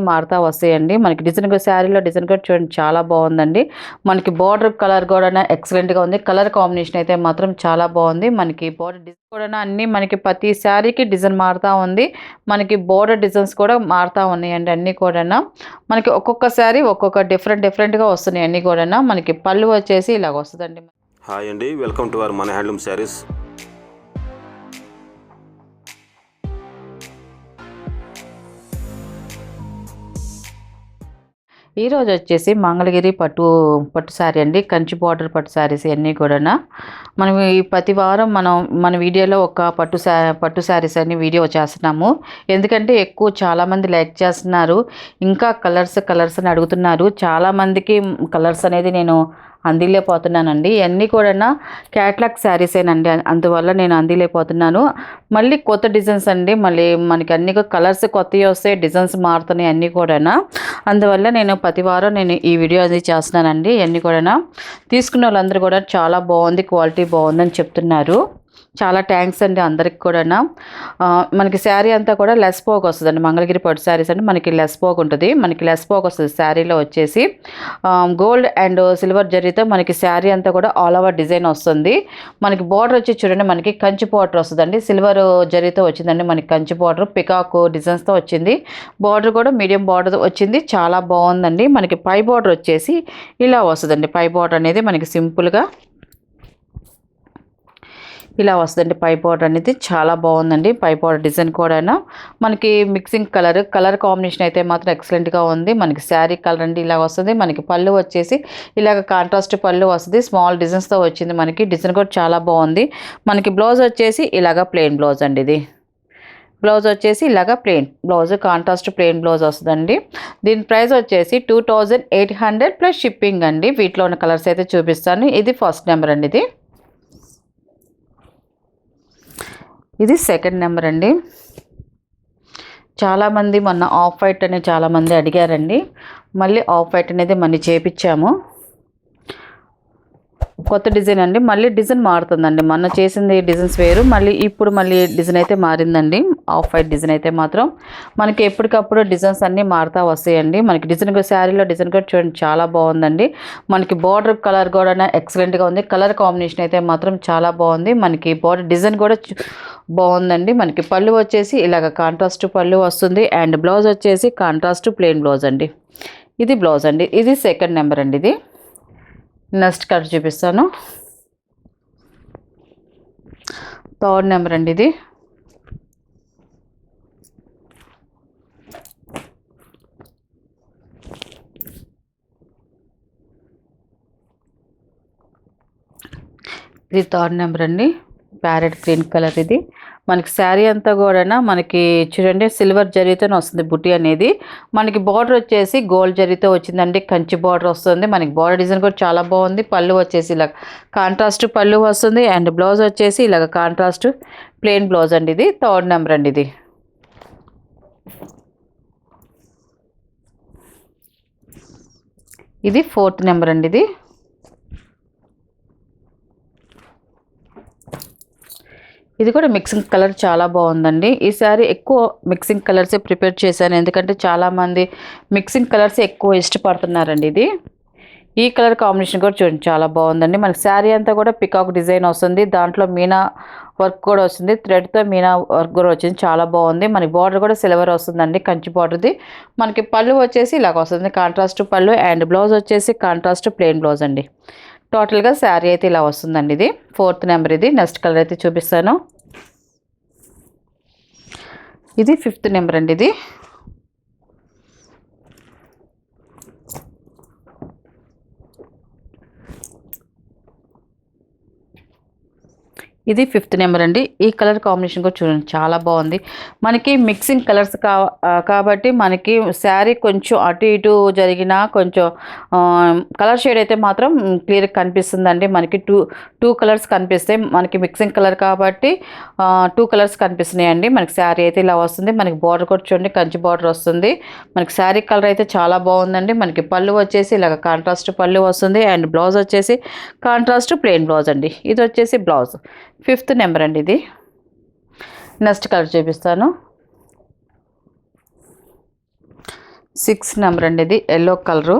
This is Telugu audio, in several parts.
మారుతా వస్తాయండి. మనకి డిజైన్ కూడా శారీలో డిజైన్ కూడా చూడండి చాలా బాగుందండి. మనకి బార్డర్ కలర్ కూడా ఎక్సలెంట్గా ఉంది. కలర్ కాంబినేషన్ అయితే మాత్రం చాలా బాగుంది. మనకి బార్డర్ డిజైన్ కూడా అన్ని మనకి ప్రతి శారీకి డిజైన్ మారుతా ఉంది. మనకి బార్డర్ డిజైన్స్ కూడా మారుతా ఉన్నాయండి అన్నీ కూడా మనకి ఒక్కొక్క శారీ ఒక్కొక్క డిఫరెంట్ డిఫరెంట్గా వస్తున్నాయి అన్నీ కూడా మనకి పళ్ళు వచ్చేసి ఇలాగ వస్తుందండి. హాయ్ అండి వెల్కమ్ టు అవర్ మన హ్యాండ్లూమ్ శారీస్ ఈ రోజు వచ్చేసి మంగళగిరి పట్టు పట్టు శారీ అండి. కంచి బార్డర్ పట్టు శారీస్ ఇవన్నీ కూడా మనం ఈ ప్రతి వారం మనం మన వీడియోలో ఒక పట్టు శా పట్టు శారీస్ అని వీడియో చేస్తున్నాము. ఎందుకంటే ఎక్కువ చాలామంది లైక్ చేస్తున్నారు. ఇంకా కలర్స్ కలర్స్ అని అడుగుతున్నారు. చాలామందికి కలర్స్ అనేది నేను అందిలేకపోతున్నానండి ఇవన్నీ కూడా క్యాట్లాగ్ శారీసేనండి అందువల్ల నేను అందిలేకపోతున్నాను మళ్ళీ కొత్త డిజైన్స్ అండి. మళ్ళీ మనకి అన్ని కలర్స్ కొత్తవి వస్తాయి. డిజైన్స్ మారుతున్నాయి అన్నీ కూడా అందువల్ల నేను ప్రతి వారం నేను ఈ వీడియో అది చేస్తున్నానండి. ఇవన్నీ కూడా తీసుకున్న వాళ్ళందరూ కూడా చాలా బాగుంది. క్వాలిటీ బాగుందని చెప్తున్నారు. చాలా థ్యాంక్స్ అండి అందరికి కూడా మనకి శారీ అంతా కూడా లెస్ పోక్ వస్తుందండి. మంగళగిరి పట్టు శారీస్ అంటే మనకి లెస్ పోక్ ఉంటుంది. మనకి లెస్ పోక్ వస్తుంది శారీలో వచ్చేసి. గోల్డ్ అండ్ సిల్వర్ జరీతో మనకి శారీ అంతా కూడా ఆల్ ఓవర్ డిజైన్ వస్తుంది. మనకి బార్డర్ వచ్చి చూడండి మనకి కంచి బార్డర్ వస్తుందండి. సిల్వర్ జరీతో వచ్చిందండి మనకి కంచి బార్డర్ పికాక్ డిజైన్స్తో వచ్చింది. బార్డర్ కూడా మీడియం బార్డర్ వచ్చింది. చాలా బాగుందండి. మనకి పై బార్డర్ వచ్చేసి ఇలా వస్తుందండి. పై బార్డర్ అనేది మనకి సింపుల్గా ఇలా వస్తుందండి పై పౌడర్ అనేది. చాలా బాగుందండి. పై పౌడర్ డిజైన్ కూడా మనకి మిక్సింగ్ కలర్ కలర్ కాంబినేషన్ అయితే మాత్రం ఎక్సలెంట్గా ఉంది. మనకి శారీ కలర్ అండి ఇలా వస్తుంది. మనకి పళ్ళు వచ్చేసి ఇలాగ కాంట్రాస్ట్ పళ్ళు వస్తుంది. స్మాల్ డిజైన్స్తో వచ్చింది మనకి. డిజైన్ కూడా చాలా బాగుంది. మనకి బ్లౌజ్ వచ్చేసి ఇలాగ ప్లెయిన్ బ్లౌజ్ అండి ఇది. బ్లౌజ్ వచ్చేసి ఇలాగ plain blouse contrast plain blouse వస్తుందండి. దీని ప్రైస్ వచ్చేసి two thousand eight hundred plus shipping అండి. వీటిలో ఉన్న కలర్స్ అయితే చూపిస్తాను. ఇది ఫస్ట్ నెంబర్ అండి ఇది. ఇది సెకండ్ నెంబర్ అండి. చాలామంది మొన్న ఆఫ్ వైట్ అని చాలామంది అడిగారండి. మళ్ళీ ఆఫ్ వైట్ అనేది మళ్ళీ చేపించాము కొత్త డిజైన్ అండి. మళ్ళీ డిజైన్ మారుతుందండి. మొన్న చేసింది డిజైన్స్ వేరు. మళ్ళీ ఇప్పుడు మళ్ళీ డిజైన్ అయితే మారిందండి. ఆఫ్ వైట్ డిజైన్ అయితే మాత్రం మనకి ఎప్పటికప్పుడు డిజైన్స్ అన్నీ మారుతూ వస్తాయండి. మనకి డిజైన్ శారీలో డిజైన్ కూడా చూడండి చాలా బాగుందండి. మనకి బార్డర్ కలర్ కూడా ఎక్సలెంట్గా ఉంది. కలర్ కాంబినేషన్ అయితే మాత్రం చాలా బాగుంది. మనకి బార్డర్ డిజైన్ కూడా బాగుందండి. మనకి పళ్ళు వచ్చేసి ఇలాగ కాంట్రాస్ట్ పళ్ళు వస్తుంది. అండ్ బ్లౌజ్ వచ్చేసి కాంట్రాస్ట్ ప్లెయిన్ బ్లౌజ్ అండి. ఇది బ్లౌజ్ అండి. ఇది సెకండ్ నెంబర్ అండి ఇది. నెక్స్ట్ కట్ చూపిస్తాను. థర్డ్ నెంబర్ అండి ఇది. ఇది థర్డ్ నెంబర్ అండి. ప్యారెట్ గ్రీన్ కలర్ ఇది. మనకి శారీ అంతా కూడా మనకి చూడండి సిల్వర్ జరీతోనే వస్తుంది బుట్టి అనేది. మనకి బార్డర్ వచ్చేసి గోల్డ్ జరీతో వచ్చిందండి కంచి బార్డర్ వస్తుంది. మనకి బార్డర్ డిజైన్ కూడా చాలా బాగుంది. పళ్ళు వచ్చేసి ఇలా కాంట్రాస్ట్ పళ్ళు వస్తుంది అండ్ బ్లౌజ్ వచ్చేసి ఇలాగ కాంట్రాస్ట్ ప్లెయిన్ బ్లౌజ్ అండి ఇది థర్డ్ నెంబర్ అండి ఇది. ఇది ఫోర్త్ నెంబర్ అండి ఇది. ఇది కూడా మిక్సింగ్ కలర్ చాలా బాగుందండి. ఈసారి ఎక్కువ మిక్సింగ్ కలర్సే ప్రిపేర్ చేశాను. ఎందుకంటే చాలామంది మిక్సింగ్ కలర్స్ ఎక్కువ ఇష్టపడుతున్నారండి ఇది. ఈ కలర్ కాంబినేషన్ కూడా చూడండి చాలా బాగుందండి. మనకి శారీ అంతా కూడా పికాక్ డిజైన్ వస్తుంది. దాంట్లో మీనా వర్క్ కూడా వస్తుంది. థ్రెడ్తో మీనా వర్క్ కూడా వచ్చింది. చాలా బాగుంది. మనకి బార్డర్ కూడా సిల్వర్ వస్తుందండి కంచి బార్డర్ది మనకి పళ్ళు వచ్చేసి ఇలాగ వస్తుంది. కాంట్రాస్ట్ పళ్ళు అండ్ బ్లౌజ్ వచ్చేసి కాంట్రాస్ట్ ప్లెయిన్ బ్లౌజ్ అండి. టోటల్గా శారీ అయితే ఇలా వస్తుందండి ఇది. ఫోర్త్ నెంబర్ ఇది. నెక్స్ట్ కలర్ అయితే చూపిస్తాను. ఇది ఫిఫ్త్ నెంబర్ అండి ఇది. ఇది ఫిఫ్త్ నెంబర్ అండి. ఈ కలర్ కాంబినేషన్ కూడా చూడండి చాలా బాగుంది. మనకి మిక్సింగ్ కలర్స్ కా కాబట్టి మనకి శారీ కొంచెం అటు ఇటు జరిగిన కొంచెం కలర్ షేడ్ అయితే మాత్రం క్లియర్గా కనిపిస్తుందండి. మనకి టూ టూ కలర్స్ కనిపిస్తాయి. మనకి మిక్సింగ్ కలర్ కాబట్టి టూ కలర్స్ కనిపిస్తున్నాయండి. మనకి శారీ అయితే ఇలా వస్తుంది. మనకి బార్డర్ కూడా చూడండి కంచి బార్డర్ వస్తుంది. మనకి శారీ కలర్ అయితే చాలా బాగుందండి. మనకి పళ్ళు వచ్చేసి ఇలాగ కాంట్రాస్ట్ పళ్ళు వస్తుంది. అండ్ బ్లౌజ్ వచ్చేసి కాంట్రాస్ట్ ప్లెయిన్ బ్లౌజ్ అండి. ఇది వచ్చేసి బ్లౌజ్. ఫిఫ్త్ నెంబర్ అండి ఇది. నెక్స్ట్ కలర్ చూపిస్తాను. సిక్స్ నెంబర్ అండి ఇది ఎల్లో కలరు.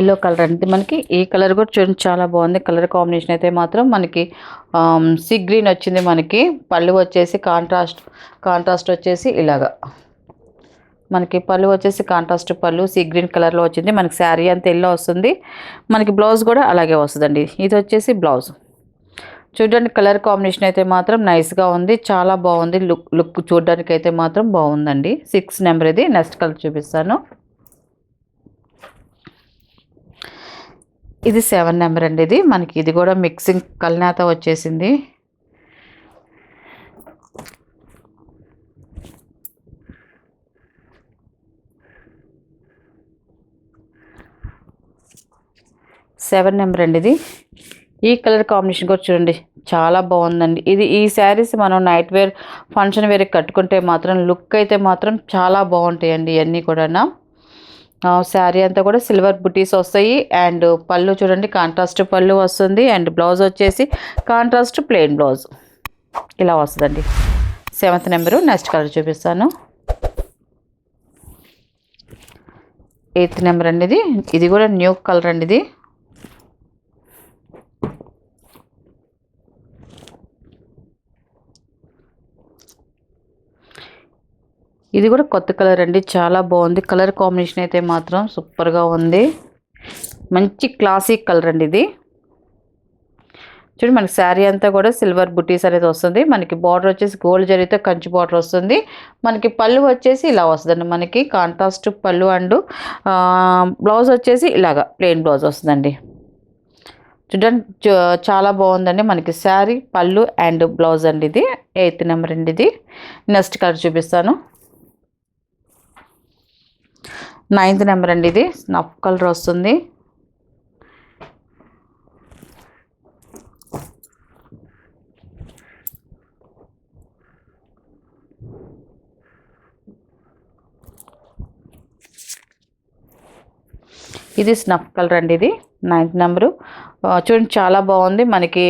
ఎల్లో కలర్ అనేది మనకి ఈ కలర్ కూడా చూడండి చాలా బాగుంది. కలర్ కాంబినేషన్ అయితే మాత్రం మనకి సీ గ్రీన్ వచ్చింది మనకి. పళ్ళు వచ్చేసి కాంట్రాస్ట్ కాంట్రాస్ట్ వచ్చేసి ఇలాగా. మనకి పళ్ళు వచ్చేసి కాంట్రాస్ట్ పళ్ళు సీ గ్రీన్ కలర్లో వచ్చింది. మనకి శారీ అంత ఎల్లో వస్తుంది. మనకి బ్లౌజ్ కూడా అలాగే వస్తుందండి. ఇది వచ్చేసి బ్లౌజ్ చూడడానికి కలర్ కాంబినేషన్ అయితే మాత్రం నైస్గా ఉంది. చాలా బాగుంది. లుక్ లుక్ చూడడానికి అయితే మాత్రం బాగుందండి. సిక్స్ నెంబర్ ఇది. నెక్స్ట్ కలర్ చూపిస్తాను. ఇది సెవెన్ నెంబర్ అండి ఇది. మనకి ఇది కూడా మిక్సింగ్ కల్నాత వచ్చేసింది. సెవెన్ నెంబర్ అండి ఇది. ఈ కలర్ కాంబినేషన్ కూడా చూడండి చాలా బాగుందండి. ఇది ఈ శారీస్ మనం నైట్ వేర్ ఫంక్షన్ వేర్ కట్టుకుంటే మాత్రం లుక్ అయితే మాత్రం చాలా బాగుంటాయండి ఇవన్నీ కూడా శారీ అంతా కూడా సిల్వర్ బుటీస్ వస్తాయి. అండ్ పళ్ళు చూడండి కాంట్రాస్ట్ పళ్ళు వస్తుంది. అండ్ బ్లౌజ్ వచ్చేసి కాంట్రాస్ట్ ప్లెయిన్ బ్లౌజ్ ఇలా వస్తుందండి. సెవెంత్ నెంబరు నెక్స్ట్ కలర్ చూపిస్తాను. ఎయిత్ నెంబర్ అండి ఇది. ఇది కూడా న్యూ కలర్ అండి ఇది. ఇది కూడా కొత్త కలర్ అండి. చాలా బాగుంది. కలర్ కాంబినేషన్ అయితే మాత్రం సూపర్గా ఉంది. మంచి క్లాసిక్ కలర్ అండి ఇది. చూడండి మనకి శారీ అంతా కూడా సిల్వర్ బుటీస్ అనేది వస్తుంది. మనకి బార్డర్ వచ్చేసి గోల్డ్ జరిగితే కంచి బార్డర్ వస్తుంది. మనకి పళ్ళు వచ్చేసి ఇలా వస్తుందండి. మనకి కాంట్రాస్ట్ పళ్ళు అండ్ బ్లౌజ్ వచ్చేసి ఇలాగా ప్లెయిన్ బ్లౌజ్ వస్తుందండి. చూడండి చాలా బాగుందండి. మనకి శారీ పళ్ళు అండ్ బ్లౌజ్ అండి ఇది. ఎయిత్ నెంబర్ అండి ఇది. నెక్స్ట్ కలర్ చూపిస్తాను. నైన్త్ నెంబర్ అండి ఇది. స్నఫ్ కలర్ వస్తుంది. ఇది స్నఫ్ కలర్ అండి ఇది. Ninth number. చూడండి చాలా బాగుంది. మనకి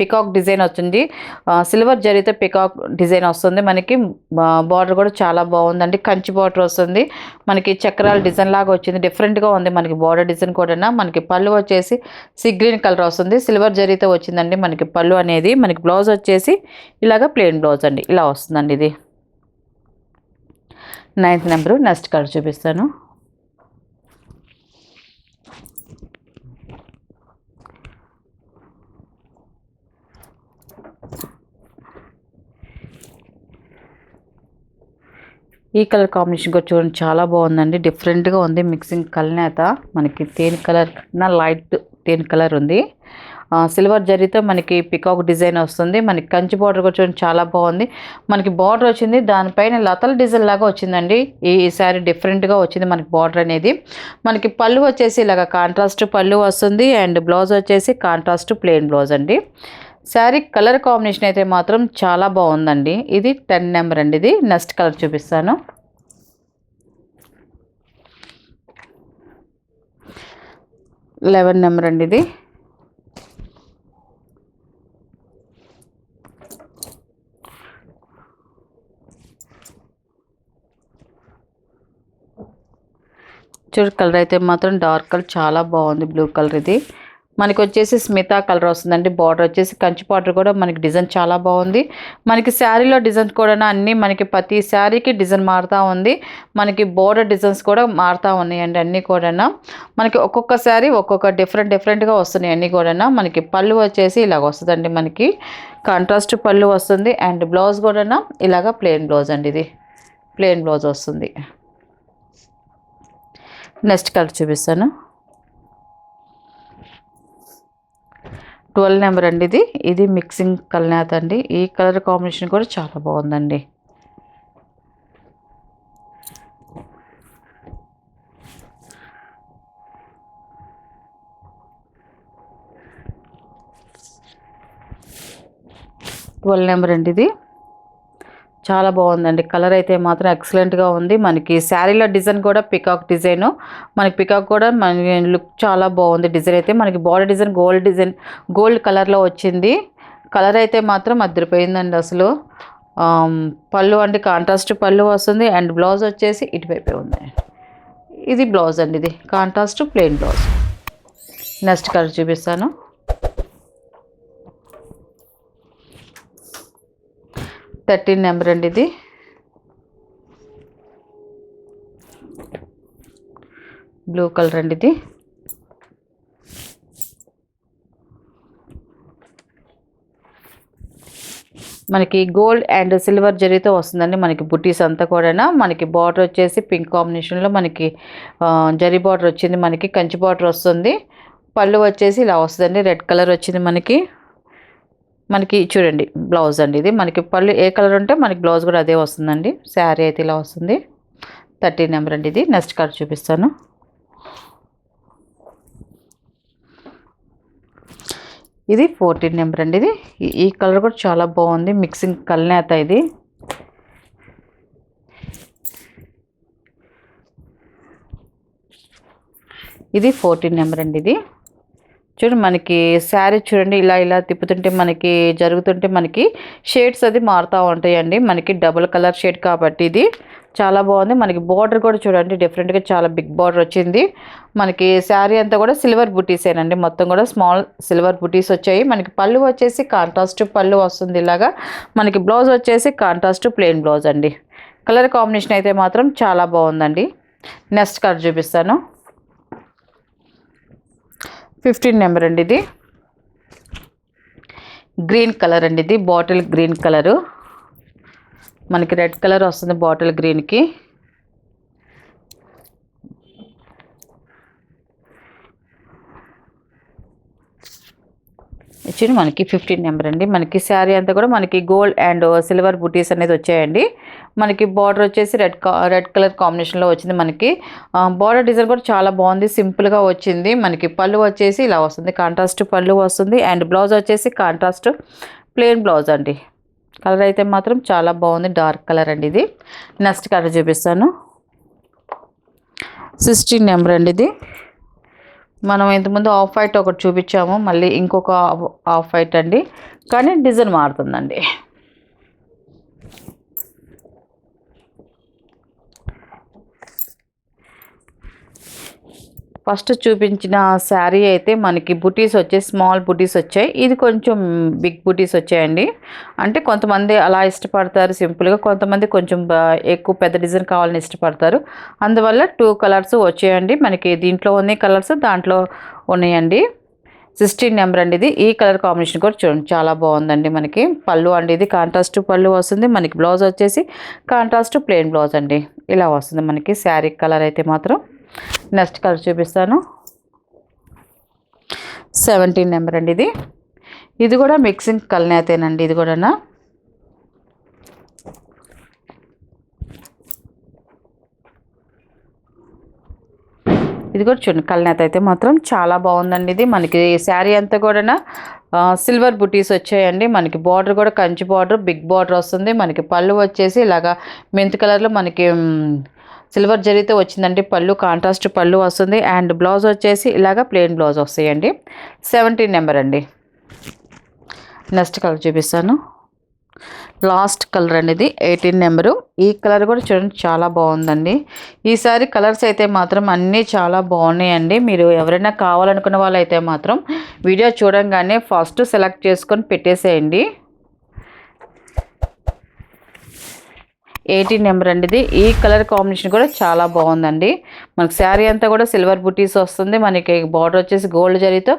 పికాక్ డిజైన్ వచ్చింది. సిల్వర్ జరిగితే పికాక్ డిజైన్ వస్తుంది. మనకి బార్డర్ కూడా చాలా బాగుందండి. కంచి బార్డర్ వస్తుంది. మనకి చక్రాల డిజైన్ లాగా వచ్చింది. డిఫరెంట్గా ఉంది మనకి బార్డర్ డిజైన్ కూడా మనకి పళ్ళు వచ్చేసి సి గ్రీన్ కలర్ వస్తుంది. సిల్వర్ జరిగితే వచ్చిందండి మనకి పళ్ళు అనేది. మనకి బ్లౌజ్ వచ్చేసి ఇలాగ ప్లెయిన్ బ్లౌజ్ అండి. ఇలా వస్తుందండి ఇది. నైన్త్ నెంబరు నెక్స్ట్ కలర్ చూపిస్తాను. ఈ కలర్ కాంబినేషన్ కూడా చూడండి చాలా బాగుందండి. డిఫరెంట్గా ఉంది మిక్సింగ్ కలనేత. మనకి తేనె కలర్ కన్నా లైట్ తేనె కలర్ ఉంది. సిల్వర్ జరీతో మనకి పికాక్ డిజైన్ వస్తుంది. మనకి కంచి బార్డర్ కూడా చూడండి చాలా బాగుంది. మనకి బార్డర్ వచ్చింది దానిపైన లతల డిజైన్ లాగా వచ్చిందండి. ఈ శారీ డిఫరెంట్గా వచ్చింది మనకి బార్డర్ అనేది. మనకి పళ్ళు వచ్చేసి ఇలాగ కాంట్రాస్ట్ పళ్ళు వస్తుంది అండ్ బ్లౌజ్ వచ్చేసి కాంట్రాస్ట్ ప్లెయిన్ బ్లౌజ్ అండి. శారీ కలర్ కాంబినేషన్ అయితే మాత్రం చాలా బాగుందండి. ఇది టెన్ నెంబర్ అండి. ఇది నెక్స్ట్ కలర్ చూపిస్తాను. లెవెన్ నెంబర్ అండి ఇది. చూడు కలర్ అయితే మాత్రం డార్క్ కలర్ చాలా బాగుంది. బ్లూ కలర్ ఇది. మనకి వచ్చేసి స్మితా కలర్ వస్తుందండి. బార్డర్ వచ్చేసి కంచి బార్డర్ కూడా మనకి డిజైన్ చాలా బాగుంది. మనకి శారీలో డిజైన్స్ కూడా అన్నీ మనకి ప్రతి శారీకి డిజైన్ మారుతూ ఉంది. మనకి బోర్డర్ డిజైన్స్ కూడా మారుతూ ఉన్నాయండి అన్నీ కూడా మనకి ఒక్కొక్క శారీ ఒక్కొక్క డిఫరెంట్ డిఫరెంట్గా వస్తున్నాయి అన్నీ కూడా మనకి పళ్ళు వచ్చేసి ఇలాగ వస్తుందండి మనకి. కాంట్రాస్ట్ పళ్ళు వస్తుంది అండ్ బ్లౌజ్ కూడా ఇలాగ ప్లెయిన్ బ్లౌజ్ అండి ఇది. ప్లెయిన్ బ్లౌజ్ వస్తుంది. నెక్స్ట్ కలర్ చూపిస్తాను. ట్వెల్వ్ నెంబర్ అండి ఇది. ఇది మిక్సింగ్ కల్నాథ్ అండి. ఈ కలర్ కాంబినేషన్ కూడా చాలా బాగుందండి. ట్వెల్వ్ నెంబర్ అండి ఇది. చాలా బాగుందండి. కలర్ అయితే మాత్రం ఎక్సలెంట్గా ఉంది. మనకి శారీలో డిజైన్ కూడా పికాక్ డిజైన్ మనకి పికాక్ కూడా మన లుక్ చాలా బాగుంది. డిజైన్ అయితే మనకి body design gold design gold కలర్లో వచ్చింది. కలర్ అయితే మాత్రం అద్దరిపోయిందండి అసలు. పళ్ళు అంటే కాంట్రాస్ట్ పళ్ళు వస్తుంది. అండ్ బ్లౌజ్ వచ్చేసి ఇటువైపే ఉంది. ఇది బ్లౌజ్ అండి ఇది. Contrast plain blouse next colour చూపిస్తాను. థర్టీన్ నెంబర్ అండి ఇది. బ్లూ కలర్ అండి ఇది. మనకి గోల్డ్ అండ్ సిల్వర్ జరీతో వస్తుందండి మనకి బుటీస్ అంతా కూడా మనకి బార్డర్ వచ్చేసి పింక్ కాంబినేషన్లో మనకి జరీ బార్డర్ వచ్చింది మనకి కంచి బార్డర్ వస్తుంది. పళ్ళు వచ్చేసి ఇలా వస్తుందండి రెడ్ కలర్ వచ్చింది మనకి. మనకి చూడండి బ్లౌజ్ అండి ఇది. మనకి పళ్ళు ఏ కలర్ ఉంటే మనకి బ్లౌజ్ కూడా అదే వస్తుందండి. శారీ అయితే ఇలా వస్తుంది. థర్టీ నెంబర్ అండి ఇది. నెక్స్ట్ కలర్ చూపిస్తాను. ఇది ఫోర్టీన్ నెంబర్ అండి ఇది. ఈ- ఈ కలర్ కూడా చాలా బాగుంది. మిక్సింగ్ కల్నేత ఇది. ఇది ఫోర్టీన్ నెంబర్ అండి ఇది. చూడండి మనకి శారీ చూడండి ఇలా ఇలా తిప్పుతుంటే మనకి జరుగుతుంటే మనకి షేడ్స్ అది మారుతూ ఉంటాయండి. మనకి డబుల్ కలర్ షేడ్ కాబట్టి ఇది చాలా బాగుంది. మనకి బార్డర్ కూడా చూడండి డిఫరెంట్గా చాలా బిగ్ బార్డర్ వచ్చింది. మనకి శారీ అంతా కూడా సిల్వర్ బుటీసేనండి మొత్తం కూడా స్మాల్ సిల్వర్ బుటీస్ వచ్చాయి. మనకి పళ్ళు వచ్చేసి కాంట్రాస్ట్ పళ్ళు వస్తుంది ఇలాగా. మనకి బ్లౌజ్ వచ్చేసి కాంట్రాస్ట్ ప్లెయిన్ బ్లౌజ్ అండి. కలర్ కాంబినేషన్ అయితే మాత్రం చాలా బాగుందండి. నెక్స్ట్ కలర్ చూపిస్తాను. ఫిఫ్టీన్ నెంబర్ అండి ఇది. గ్రీన్ కలర్ అండి ఇది బాటిల్ గ్రీన్ కలరు. మనకి రెడ్ కలర్ వస్తుంది బాటిల్ గ్రీన్కి ఇచ్చింది మనకి ఫిఫ్టీన్ నెంబర్ అండి. మనకి శారీ అంతా కూడా మనకి గోల్డ్ అండ్ సిల్వర్ బుటీస్ అనేది వచ్చాయండి. మనకి బార్డర్ వచ్చేసి రెడ్ రెడ్ కలర్ కాంబినేషన్లో వచ్చింది మనకి. బార్డర్ డిజైన్ కూడా చాలా బాగుంది సింపుల్గా వచ్చింది. మనకి పళ్ళు వచ్చేసి ఇలా వస్తుంది కాంట్రాస్ట్ పళ్ళు వస్తుంది అండ్ బ్లౌజ్ వచ్చేసి కాంట్రాస్ట్ ప్లెయిన్ బ్లౌజ్ అండి. కలర్ అయితే మాత్రం చాలా బాగుంది డార్క్ కలర్ అండి ఇది. నెక్స్ట్ కలర్ చూపిస్తాను. సిక్స్టీన్ నెంబర్ అండి ఇది. మనం ఇంతకుముందు ఆఫ్ వైట్ ఒకటి చూపించాము మళ్ళీ ఇంకొక ఆఫ్- ఆఫ్ వైట్ అండి. కానీ డిజైన్ మారుతుందండి. ఫస్ట్ చూపించిన శారీ అయితే మనకి బుటీస్ వచ్చాయి స్మాల్ బుటీస్ వచ్చాయి. ఇది కొంచెం బిగ్ బుటీస్ వచ్చాయండి. అంటే కొంతమంది అలా ఇష్టపడతారు సింపుల్గా కొంతమంది కొంచెం ఎక్కువ పెద్ద డిజైన్ కావాలని ఇష్టపడతారు. అందువల్ల టూ కలర్స్ వచ్చాయండి. మనకి దీంట్లో ఉన్నాయి కలర్స్ దాంట్లో ఉన్నాయండి. సిక్స్టీన్ నెంబర్ అండి ఇది. ఈ కలర్ కాంబినేషన్ కూడా చూడండి చాలా బాగుందండి మనకి. పళ్ళు అండి ఇది కాంట్రాస్ట్ పళ్ళు వస్తుంది. మనకి బ్లౌజ్ వచ్చేసి కాంట్రాస్ట్ ప్లెయిన్ బ్లౌజ్ అండి. ఇలా వస్తుంది మనకి శారీ కలర్ అయితే మాత్రం. నెక్స్ట్ కలర్ చూపిస్తాను. సెవెంటీన్ నెంబర్ అండి ఇది. ఇది కూడా మిక్సింగ్ కల్నేతేనండి ఇది కూడా ఇది కూడా చూడండి కల్నేత అయితే మాత్రం చాలా బాగుందండి ఇది. మనకి శారీ అంతా కూడా సిల్వర్ బుటీస్ వచ్చాయండి. మనకి బార్డర్ కూడా కంచి బార్డర్ బిగ్ బార్డర్ వస్తుంది. మనకి పళ్ళు వచ్చేసి ఇలాగా మెంత్ కలర్లో మనకి సిల్వర్ జరీతో వచ్చిందండి. పళ్ళు కాంట్రాస్ట్ పళ్ళు వస్తుంది. అండ్ బ్లౌజ్ వచ్చేసి ఇలాగ ప్లెయిన్ బ్లౌజ్ వస్తాయండి. సెవెంటీన్ నెంబర్ అండి. నెక్స్ట్ కలర్ చూపిస్తాను. లాస్ట్ కలర్ అండి ఇది ఎయిటీన్ నెంబరు. ఈ కలర్ కూడా చూడండి చాలా బాగుందండి. ఈసారి కలర్స్ అయితే మాత్రం అన్నీ చాలా బాగున్నాయండి. మీరు ఎవరైనా కావాలనుకున్న వాళ్ళైతే మాత్రం వీడియో చూడంగానే ఫస్ట్ సెలెక్ట్ చేసుకొని పెట్టేసేయండి. ఎయిటీన్ నెంబర్ అండి ఇది ఈ కలర్ కాంబినేషన్ కూడా చాలా బాగుందండి. మనకి శారీ అంతా కూడా సిల్వర్ బుటీస్ వస్తుంది. మనకి బార్డర్ వచ్చేసి గోల్డ్ జరీతో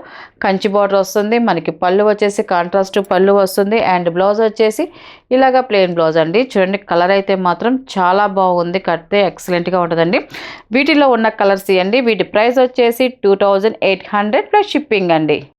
కంచి బార్డర్ వస్తుంది. మనకి పళ్ళు వచ్చేసి కాంట్రాస్ట్ పళ్ళు వస్తుంది. అండ్ బ్లౌజ్ వచ్చేసి ఇలాగ ప్లెయిన్ బ్లౌజ్ అండి. చూడండి కలర్ అయితే మాత్రం చాలా బాగుంది. కడితే ఎక్సలెంట్గా ఉంటుందండి. వీటిలో ఉన్న కలర్స్ ఇవ్వండి వీటి ప్రైస్ వచ్చేసి two thousand eight hundred plus shipping అండి.